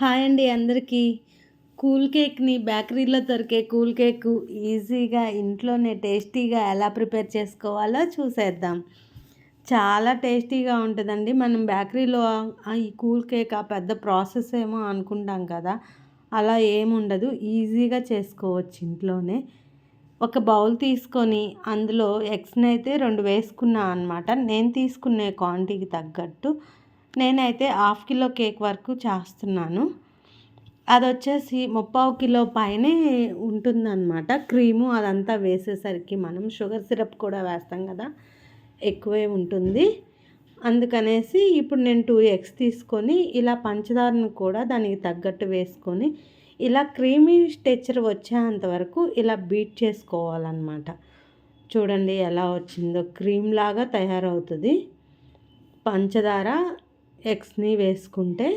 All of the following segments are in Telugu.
హాయ్ అండి అందరికీ. కూల్ కేక్ని బేకరీలో దొరికే కూల్ కేక్ ఈజీగా ఇంట్లోనే టేస్టీగా ఎలా ప్రిపేర్ చేసుకోవాలో చూసేద్దాం. చాలా టేస్టీగా ఉంటుందండి. మనం బేకరీలో ఈ కూల్ కేక్ ఆ పెద్ద ప్రాసెస్ ఏమో అనుకుంటాం కదా. అలా ఏముండదు. ఈజీగా చేసుకోవచ్చు ఇంట్లోనే. ఒక బౌల్ తీసుకొని అందులో ఎగ్స్ని అయితే రెండు వేసుకున్నా అనమాట నేను తీసుకునే క్వాంటిటీకి తగ్గట్టు నేనైతే హాఫ్ కిలో కేక్ వరకు చేస్తున్నాను. అది వచ్చేసి ముప్పావు కిలో పైనే ఉంటుందన్నమాట. క్రీము అదంతా వేసేసరికి మనం షుగర్ సిరప్ కూడా వేస్తాం కదా ఎక్కువే ఉంటుంది. అందుకనేసి ఇప్పుడు నేను టూ ఎగ్స్ తీసుకొని ఇలా పంచదారను కూడా దానికి తగ్గట్టు వేసుకొని ఇలా క్రీమీ స్టెచర్ వచ్చేంత వరకు ఇలా బీట్ చేసుకోవాలన్నమాట. చూడండి ఎలా వచ్చిందో. క్రీమ్ లాగా తయారవుతుంది. పంచదార ఎగ్స్ని వేసుకుంటే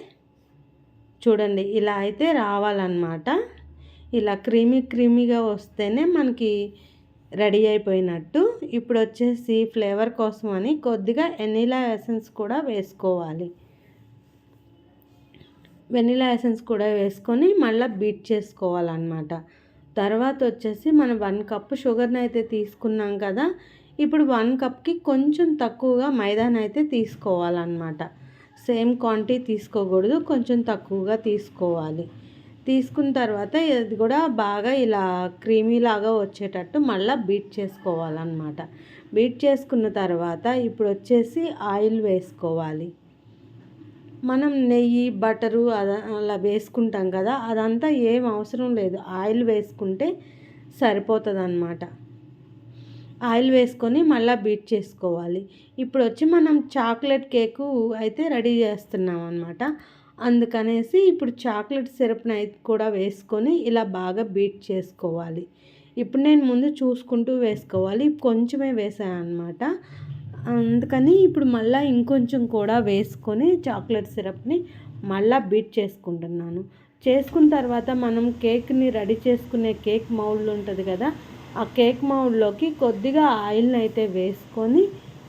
చూడండి ఇలా అయితే రావాలన్నమాట. ఇలా క్రీమీ క్రీమీగా వస్తేనే మనకి రెడీ అయిపోయినట్టు. ఇప్పుడు వచ్చేసి ఫ్లేవర్ కోసం అని కొద్దిగా వెనీలా ఎసెన్స్ కూడా వేసుకోవాలి. వెనీలా ఎసెన్స్ కూడా వేసుకొని మళ్ళీ బీట్ చేసుకోవాలన్నమాట. తర్వాత వచ్చేసి మనం వన్ కప్ షుగర్ని అయితే తీసుకున్నాం కదా ఇప్పుడు వన్ కప్కి కొంచెం తక్కువగా మైదాని అయితే తీసుకోవాలన్నమాట. సేమ్ క్వాంటిటీ తీసుకోకూడదు కొంచెం తక్కువగా తీసుకోవాలి. తీసుకున్న తర్వాత ఇది కూడా బాగా ఇలా క్రీమీలాగా వచ్చేటట్టు మళ్ళీ బీట్ చేసుకోవాలన్నమాట. బీట్ చేసుకున్న తర్వాత ఇప్పుడు వచ్చేసి ఆయిల్ వేసుకోవాలి. మనం నెయ్యి బటరు అలా వేసుకుంటాం కదా అదంతా ఏం అవసరం లేదు. ఆయిల్ వేసుకుంటే సరిపోతుంది అన్నమాట ఆయిల్ వేసుకొని మళ్ళీ బీట్ చేసుకోవాలి. ఇప్పుడు వచ్చి మనం చాక్లెట్ కేకు అయితే రెడీ చేస్తున్నాం అనమాట అందుకనేసి ఇప్పుడు చాక్లెట్ సిరప్ని అయితే కూడా వేసుకొని ఇలా బాగా బీట్ చేసుకోవాలి. ఇప్పుడు నేను ముందు చూసుకుంటూ వేసుకోవాలి. కొంచెమే వేసాను అనమాట అందుకని ఇప్పుడు మళ్ళీ ఇంకొంచెం కూడా వేసుకొని చాక్లెట్ సిరప్ని మళ్ళీ బీట్ చేసుకుంటున్నాను. చేసుకున్న తర్వాత మనం కేక్ని రెడీ చేసుకునే కేక్ మౌల్డ్ ఉంటుంది కదా ఆ కేక్ మౌల్డ్లోకి కొద్దిగా ఆయిల్ని అయితే వేసుకొని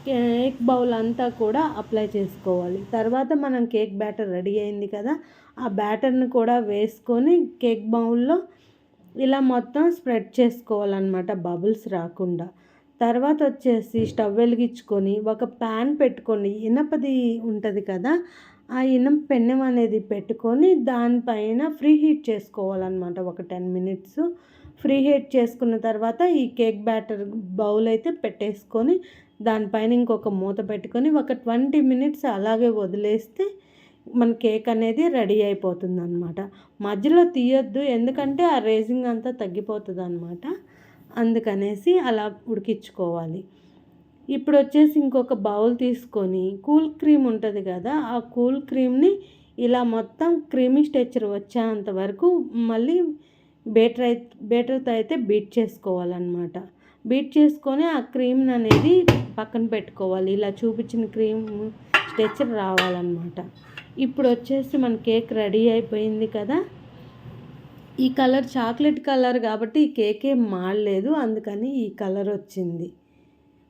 కేక్ బౌల్ అంతా కూడా అప్లై చేసుకోవాలి. తర్వాత మనం కేక్ బ్యాటర్ రెడీ అయింది కదా ఆ బ్యాటర్ని కూడా వేసుకొని కేక్ బౌల్లో ఇలా మొత్తం స్ప్రెడ్ చేసుకోవాలన్నమాట బబుల్స్ రాకుండా. తర్వాత వచ్చేసి స్టవ్ వెలిగించుకొని ఒక ప్యాన్ పెట్టుకొని ఇనపది ఉంటుంది కదా ఆ ఇనం పెన్నెం అనేది పెట్టుకొని దానిపైన ఫ్రీ హీట్ చేసుకోవాలన్నమాట ఒక టెన్ మినిట్స్. ఫ్రీ హీట్ చేసుకున్న తర్వాత ఈ కేక్ బ్యాటర్ బౌల్ అయితే పెట్టేసుకొని దానిపైన ఇంకొక మూత పెట్టుకొని ఒక ట్వంటీ మినిట్స్ అలాగే వదిలేస్తే మన కేక్ అనేది రెడీ అయిపోతుంది అనమాట మధ్యలో తీయొద్దు ఎందుకంటే ఆ రేజింగ్ అంతా తగ్గిపోతుంది అనమాట అందుకనేసి అలా ఉడికించుకోవాలి. ఇప్పుడు వచ్చేసి ఇంకొక బౌల్ తీసుకొని కూల్ క్రీమ్ ఉంటుంది కదా ఆ కూల్ క్రీమ్ని ఇలా మొత్తం క్రీమీ స్టెచర్ వచ్చేంత వరకు మళ్ళీ బేటర్ అయితే బేటర్తో అయితే బీట్ చేసుకోవాలన్నమాట. బీట్ చేసుకొని ఆ క్రీమ్ని అనేది పక్కన పెట్టుకోవాలి. ఇలా చూపించిన క్రీమ్ స్ట్రెచర్ రావాలన్నమాట. ఇప్పుడు వచ్చేసి మన కేక్ రెడీ అయిపోయింది కదా. ఈ కలర్ చాక్లెట్ కలర్ కాబట్టి ఈ కేక్ ఏం మాడలేదు. అందుకని ఈ కలర్ వచ్చింది.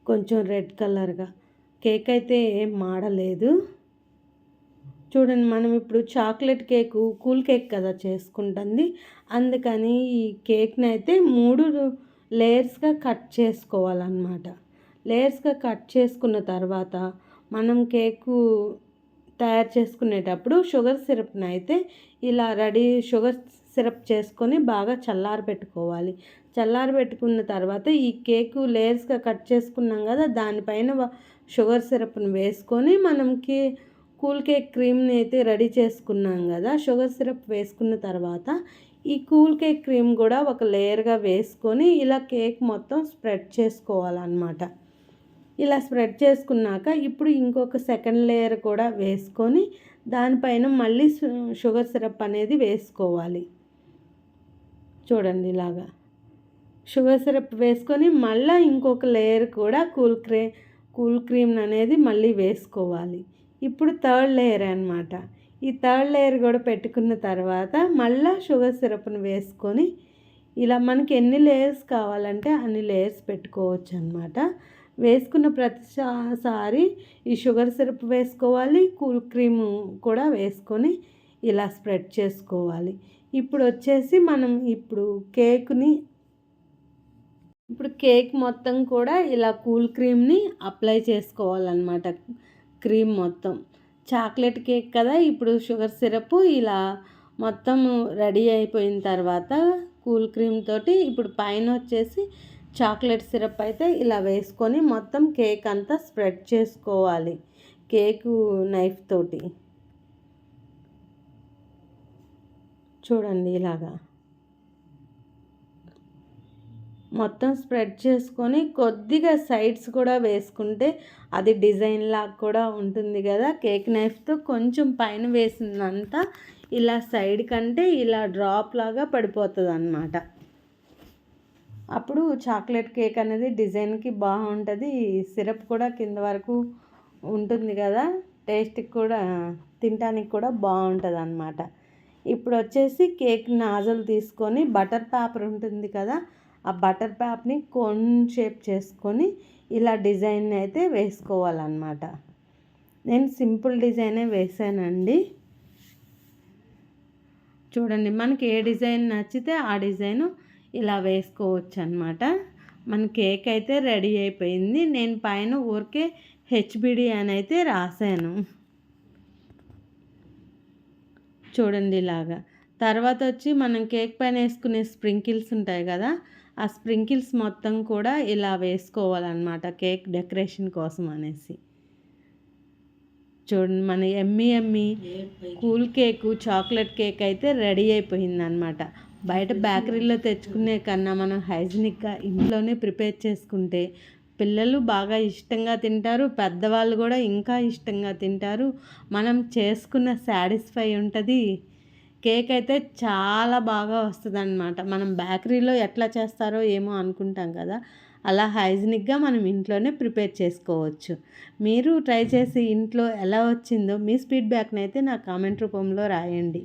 కొంచెం రెడ్ కలర్గా. కేక్ అయితే ఏం మాడలేదు. చూడండి మనం ఇప్పుడు చాక్లెట్ కేకు కూల్ కేక్ కదా చేసుకుంటుంది. అందుకని ఈ కేక్ని అయితే మూడు లేయర్స్గా కట్ చేసుకోవాలన్నమాట. లేయర్స్గా కట్ చేసుకున్న తర్వాత మనం కేకు తయారు చేసుకునేటప్పుడు షుగర్ సిరప్ని అయితే ఇలా రెడీ షుగర్ సిరప్ చేసుకొని బాగా చల్లారి పెట్టుకోవాలి. చల్లారి పెట్టుకున్న తర్వాత ఈ కేకు లేయర్స్గా కట్ చేసుకున్నాం కదా దానిపైన షుగర్ సిరప్ని వేసుకొని మనకి కూల్ కేక్ క్రీమ్ని అయితే రెడీ చేసుకున్నాం కదా షుగర్ సిరప్ వేసుకున్న తర్వాత ఈ కూల్ కేక్ క్రీమ్ కూడా ఒక లేయర్గా వేసుకొని ఇలా కేక్ మొత్తం స్ప్రెడ్ చేసుకోవాలన్నమాట. ఇలా స్ప్రెడ్ చేసుకున్నాక ఇప్పుడు ఇంకొక సెకండ్ లేయర్ కూడా వేసుకొని దానిపైన మళ్ళీ షుగర్ సిరప్ అనేది వేసుకోవాలి. చూడండి ఇలాగా. షుగర్ సిరప్ వేసుకొని మళ్ళీ ఇంకొక లేయర్ కూడా కూల్ క్రే కూల్ క్రీమ్ అనేది మళ్ళీ వేసుకోవాలి. ఇప్పుడు థర్డ్ లేయర్ అనమాట ఈ థర్డ్ లేయర్ కూడా పెట్టుకున్న తర్వాత మళ్ళీ షుగర్ సిరప్ని వేసుకొని ఇలా మనకి ఎన్ని లేయర్స్ కావాలంటే అన్ని లేయర్స్ పెట్టుకోవచ్చు అనమాట వేసుకున్న ప్రతిసారి ఈ షుగర్ సిరప్ వేసుకోవాలి కూల్ క్రీమ్ కూడా వేసుకొని ఇలా స్ప్రెడ్ చేసుకోవాలి. ఇప్పుడు వచ్చేసి మనం ఇప్పుడు కేక్ని ఇప్పుడు కేక్ మొత్తం కూడా ఇలా కూల్ క్రీమ్ని అప్లై చేసుకోవాలన్నమాట. క్రీమ్ మొత్తం. చాక్లెట్ కేక్ కదా ఇప్పుడు షుగర్ సిరప్ ఇలా మొత్తం రెడీ అయిపోయిన తర్వాత కూల్ క్రీమ్ తోటి ఇప్పుడు పైన వచ్చేసి చాక్లెట్ సిరప్ అయితే ఇలా వేసుకొని మొత్తం కేక్ అంతా స్ప్రెడ్ చేసుకోవాలి కేకు నైఫ్ తోటి. చూడండి ఇలాగా. మొత్తం స్ప్రెడ్ చేసుకొని కొద్దిగా సైడ్స్ కూడా వేసుకుంటే అది డిజైన్ లాగా కూడా ఉంటుంది కదా. కేక్ నైఫ్తో కొంచెం పైన వేసిందంతా ఇలా సైడ్ కంటే ఇలా డ్రాప్ లాగా పడిపోతుంది అన్నమాట అప్పుడు చాక్లెట్ కేక్ అనేది డిజైన్కి బాగుంటుంది. సిరప్ కూడా కింద వరకు ఉంటుంది కదా. టేస్ట్కి కూడా తినడానికి కూడా బాగుంటుంది అన్నమాట ఇప్పుడు వచ్చేసి కేక్ నాజల్ తీసుకొని బటర్ పేపర్ ఉంటుంది కదా. ఆ బటర్ ప్యాప్ని కోన్ షేప్ చేసుకొని ఇలా డిజైన్ అయితే వేసుకోవాలన్నమాట. నేను సింపుల్ డిజైనే వేసానండి. చూడండి మనకి ఏ డిజైన్ నచ్చితే ఆ డిజైన్ ఇలా వేసుకోవచ్చు అనమాట మన కేక్ అయితే రెడీ అయిపోయింది. నేను పైన ఊరికే హెచ్బిడి అని అయితే రాశాను. చూడండి ఇలాగా. తర్వాత వచ్చి మనం కేక్ పైన వేసుకునే స్ప్రింకిల్స్ ఉంటాయి కదా ఆ స్ప్రింకిల్స్ మొత్తం కూడా ఇలా వేసుకోవాలన్నమాట కేక్ డెకరేషన్ కోసం అనేసి. చూడండి మన ఎమ్మి ఎమ్మి కూల్ కేకు చాక్లెట్ కేక్ అయితే రెడీ అయిపోయిందనమాట బయట బేకరీలో తెచ్చుకునే కన్నా మనం హైజీనిక్గా ఇంట్లోనే ప్రిపేర్ చేసుకుంటే పిల్లలు బాగా ఇష్టంగా తింటారు పెద్దవాళ్ళు కూడా ఇంకా ఇష్టంగా తింటారు. మనం చేసుకున్న సాటిస్ఫై ఉంటుంది. కేక్ అయితే చాలా బాగా వస్తుంది అనమాట మనం బేకరీలో ఎట్లా చేస్తారో ఏమో అనుకుంటాం కదా. అలా హైజీనిక్గా మనం ఇంట్లోనే ప్రిపేర్ చేసుకోవచ్చు. మీరు ట్రై చేసి ఇంట్లో ఎలా వచ్చిందో మీ ఫీడ్బ్యాక్ని అయితే నా కామెంట్ రూపంలో రాయండి.